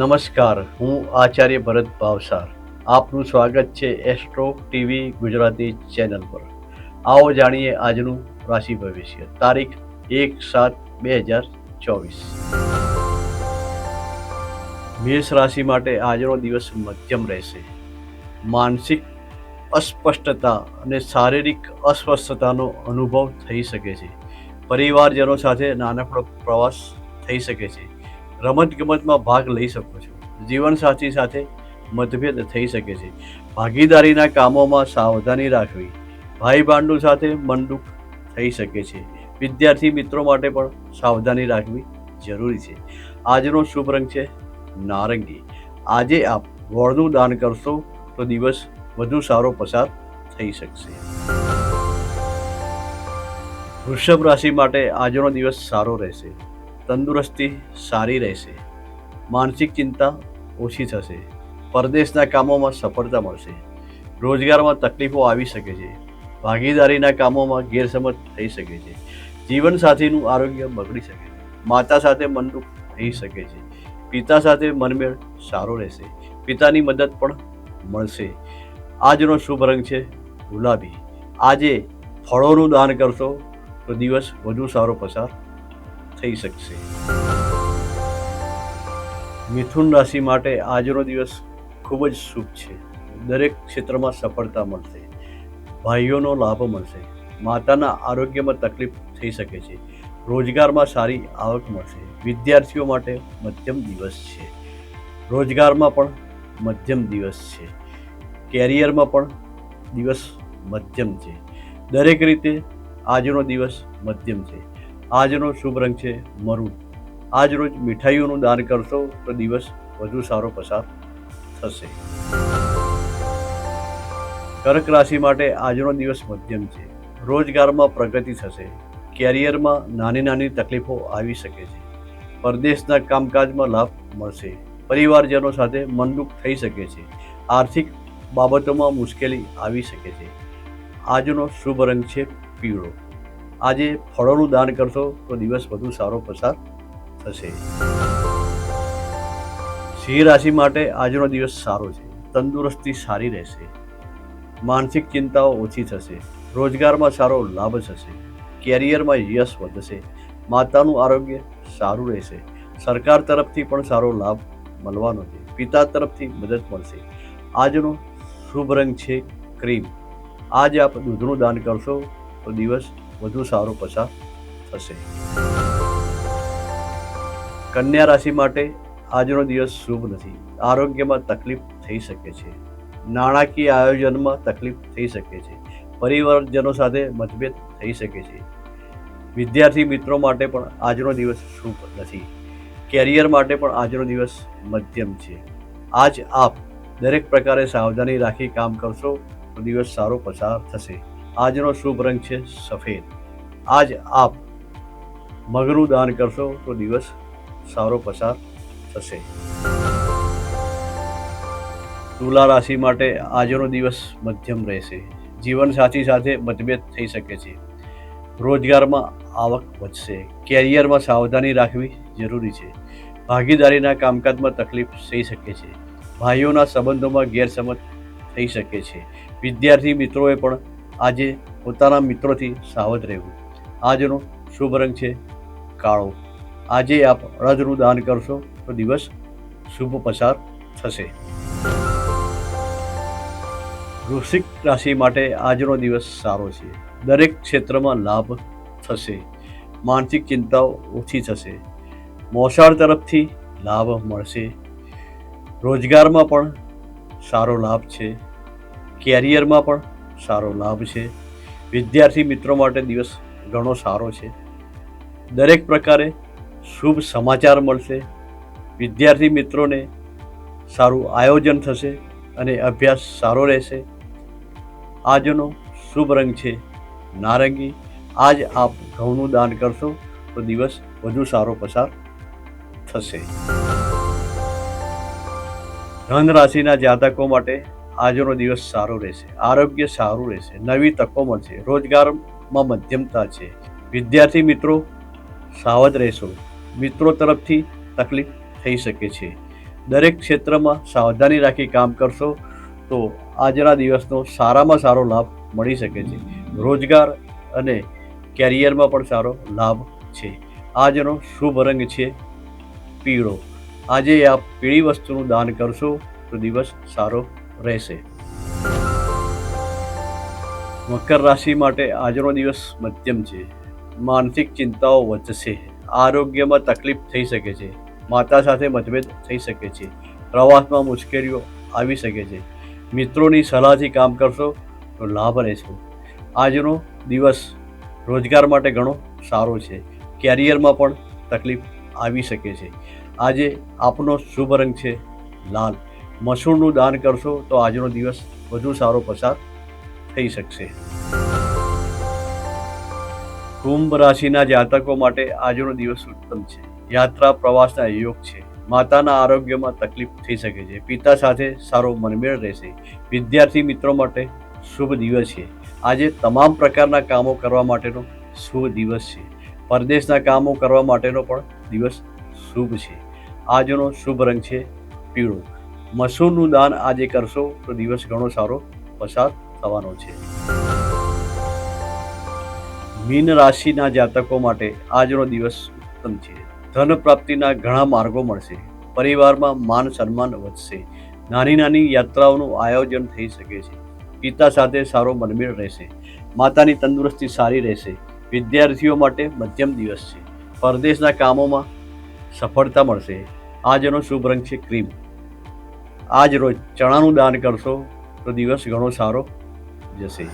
નમસ્કાર, હું આચાર્ય ભરત ભાવસાર. આપનું સ્વાગત છે એસ્ટ્રો ટીવી ગુજરાતી ચેનલ પર. આવો જાણીએ આજનું રાશિ ભવિષ્ય. તારીખ એક સાત બે હજાર ચોવીસ. મેષ રાશિ માટે આજનો દિવસ મધ્યમ રહેશે. માનસિક અસ્પષ્ટતા અને શારીરિક અસ્વસ્થતાનો અનુભવ થઈ શકે છે. પરિવારજનો સાથે નાનકડો પ્રવાસ થઈ શકે છે. રમત ગમતમાં ભાગ લઈ શકો છો. જીવનસાથી સાથે મતભેદ થઈ શકે છે. ભાગીદારીના કામોમાં સાવધાની રાખવી. ભાઈ ભાંડુ સાથે મનદુખ થઈ શકે છે. વિદ્યાર્થી મિત્રો માટે પણ સાવધાની રાખવી જરૂરી છે. આજનો શુભ રંગ છે નારંગી. આજે આપ ગોળનું દાન કરશો તો દિવસ વધુ સારો પસાર થઈ શકશે. વૃષભ રાશિ માટે આજનો દિવસ સારો રહેશે. તંદુરસ્તી સારી રહેશે. માનસિક ચિંતા ઓછી થશે. પરદેશના કામોમાં સફળતા મળશે. રોજગારમાં તકલીફો આવી શકે છે. ભાગીદારીના કામોમાં ગેરસમજ થઈ શકે છે. જીવનસાથીનું આરોગ્ય બગડી શકે. છે માતા સાથે મનદુખ થઈ શકે છે. પિતા સાથે મનમેળ સારો રહેશે. પિતાની મદદ પણ મળશે. આજનો શુભ રંગ છે ગુલાબી. આજે ફળોનું દાન કરશો તો દિવસ વધુ સારો પસાર થઈ શકશે. મિથુન રાશિ માટે આજનો દિવસ ખૂબ જ શુભ છે. દરેક ક્ષેત્રમાં સફળતા મળશે. ભાઈઓનો લાભ મળશે. માતાના આરોગ્યમાં તકલીફ થઈ શકે છે. રોજગારમાં સારી આવક મળશે. વિદ્યાર્થીઓ માટે મધ્યમ દિવસ છે. રોજગારમાં પણ મધ્યમ દિવસ છે. કેરિયરમાં પણ દિવસ મધ્યમ છે. દરેક રીતે આજનો દિવસ મધ્યમ છે. આજનો શુભ રંગ છે મરૂન. આજ રોજ મીઠાઈઓનું દાન કરશો તો દિવસ વધુ સારો પસાર થશે. કર્ક રાશિ માટે આજનો દિવસ મધ્યમ છે. રોજગારમાં પ્રગતિ થશે. કેરિયરમાં નાની નાની તકલીફો આવી શકે છે. પરદેશના કામકાજમાં લાભ મળશે. પરિવારજનો સાથે મનદુખ થઈ શકે છે. આર્થિક બાબતોમાં મુશ્કેલી આવી શકે છે. આજનો શુભ રંગ છે પીળો. આજે ફળોનું દાન કરશો તો દિવસ વધુ સારો પસાર થશે. સિંહ રાશિ માટે આજનો દિવસ સારો છે. તંદુરસ્તી સારી રહેશે. માનસિક ચિંતાઓ ઓછી થશે. રોજગારમાં સારો લાભ થશે. કેરિયરમાં યશ વધશે. માતાનું આરોગ્ય સારું રહેશે. સરકાર તરફથી પણ સારો લાભ મળવાનો છે. પિતા તરફથી મદદ મળશે. આજનો શુભ રંગ છે ક્રીમ. આજ આપ દૂધનું દાન કરશો તો દિવસ વધુ સારો પસાર થશે. કન્યા રાશિ માટે આજનો દિવસ શુભ નથી. આરોગ્યમાં તકલીફ થઈ શકે છે. નાણાકીય આયોજનમાં તકલીફ થઈ શકે છે. પરિવારજનો સાથે મતભેદ થઈ શકે છે. વિદ્યાર્થી મિત્રો માટે પણ આજનો દિવસ શુભ નથી. કેરિયર માટે પણ આજનો દિવસ મધ્યમ છે. આજ આપ દરેક પ્રકારે સાવધાની રાખી કામ કરશો તો દિવસ સારો પસાર થશે. આજનો શુભ રંગ છે સફેદ. આજ આપ મગરું દાન કરશો તો દિવસ સારો પસાર થશે. તુલા રાશિ માટે આજનો દિવસ મધ્યમ રહેશે. જીવનસાથી સાથે મતભેદ થઈ શકે છે. રોજગારમાં આવક વધશે. કેરિયરમાં સાવધાની રાખવી જરૂરી છે. ભાગીદારીના કામકાજમાં તકલીફ થઈ શકે છે. ભાઈઓના સંબંધોમાં ગેરસમજ થઈ શકે છે. વિદ્યાર્થી મિત્રોએ પણ આજે પોતાના મિત્રોથી સાવધ રહેવું. આજનો શુભ રંગ છે કાળો. આજે આપ અડદનું દાન કરશો તો દિવસ શુભ પસાર થશે. વૃશ્ચિક રાશિ માટે આજનો દિવસ સારો છે. દરેક ક્ષેત્રમાં લાભ થશે. માનસિક ચિંતાઓ ઓછી થશે. મોસાળ તરફથી લાભ મળશે. રોજગારમાં પણ સારો લાભ છે. કેરિયરમાં પણ સારો લાભ છે. વિદ્યાર્થી મિત્રો માટે દિવસ ઘણો સારો છે. દરેક પ્રકારે શુભ સમાચાર મળશે. વિદ્યાર્થી મિત્રોને સારું આયોજન થશે અને અભ્યાસ સારો રહેશે. આજનો શુભ રંગ છે નારંગી. આજ આપ ઘઉંનું દાન કરશો તો દિવસ વધુ સારો પસાર થશે. ધન રાશિના જાતકો માટે આજનો દિવસ સારો રહેશે, આરોગ્ય સારું રહેશે, નવી તકો મળશે, રોજગારમાં મધ્યમતા છે. વિદ્યાર્થી મિત્રો, સાવધ રહેશો. મિત્રો તરફથી તકલીફ થઈ શકે છે. દરેક ક્ષેત્રમાં સાવધાની રાખી કામ કરશો તો આજના દિવસનો સારામાં સારો લાભ મળી શકે છે. રોજગાર અને કેરિયરમાં પણ સારો લાભ છે. આજનો શુભ રંગ છે પીળો. આજે આપ પીળી વસ્તુનું દાન કરશો તો દિવસ સારો રહેશે. મકર રાશિ માટે આજનો દિવસ મધ્યમ છે. માનસિક ચિંતાઓ વધશે. આરોગ્યમાં તકલીફ થઈ શકે છે. માતા સાથે મતભેદ થઈ શકે છે. પ્રવાસમાં મુશ્કેલીઓ આવી શકે છે. મિત્રોની સલાહથી કામ કરશો તો લાભ રહેશે. આજનો દિવસ રોજગાર માટે ઘણો સારો છે. કેરિયરમાં પણ તકલીફ આવી શકે છે. આજે આપનો શુભ રંગ છે લાલ. મસૂરનું દાન કરશો તો આજનો દિવસ વધુ સારો પસાર થઈ શકશે. કુંભ રાશિના જાતકો માટે આજનો દિવસ ઉત્તમ છે. યાત્રા પ્રવાસના યોગ છે. માતાના આરોગ્યમાં તકલીફ થઈ શકે છે. પિતા સાથે સારો મનમેળ રહેશે. વિદ્યાર્થી મિત્રો માટે શુભ દિવસ છે. આજે તમામ પ્રકારના કામો કરવા માટેનો શુભ દિવસ છે. પરદેશના કામો કરવા માટેનો પણ દિવસ શુભ છે. આજનો શુભ રંગ છે પીળો. મસૂરનું દાન આજે કરશો તો દિવસ ઘણો સારો પસાર થવાનો છે. મીન રાશિના જાતકો માટે આજનો દિવસ ઉત્તમ છે. ધન પ્રાપ્તિના ઘણા માર્ગો મળશે. પરિવારમાં માન સન્માન વધશે. નાની નાની યાત્રાઓનું આયોજન થઈ શકે છે. પિતા સાથે સારો મનમેળ રહેશે. માતાની તંદુરસ્તી સારી રહેશે. વિદ્યાર્થીઓ માટે મધ્યમ દિવસ છે. પરદેશના કામોમાં સફળતા મળશે. આજનો શુભ રંગ છે ક્રીમ. આજ રોજ ચણાનું દાન કરશો તો દિવસ ઘણો સારો જશે.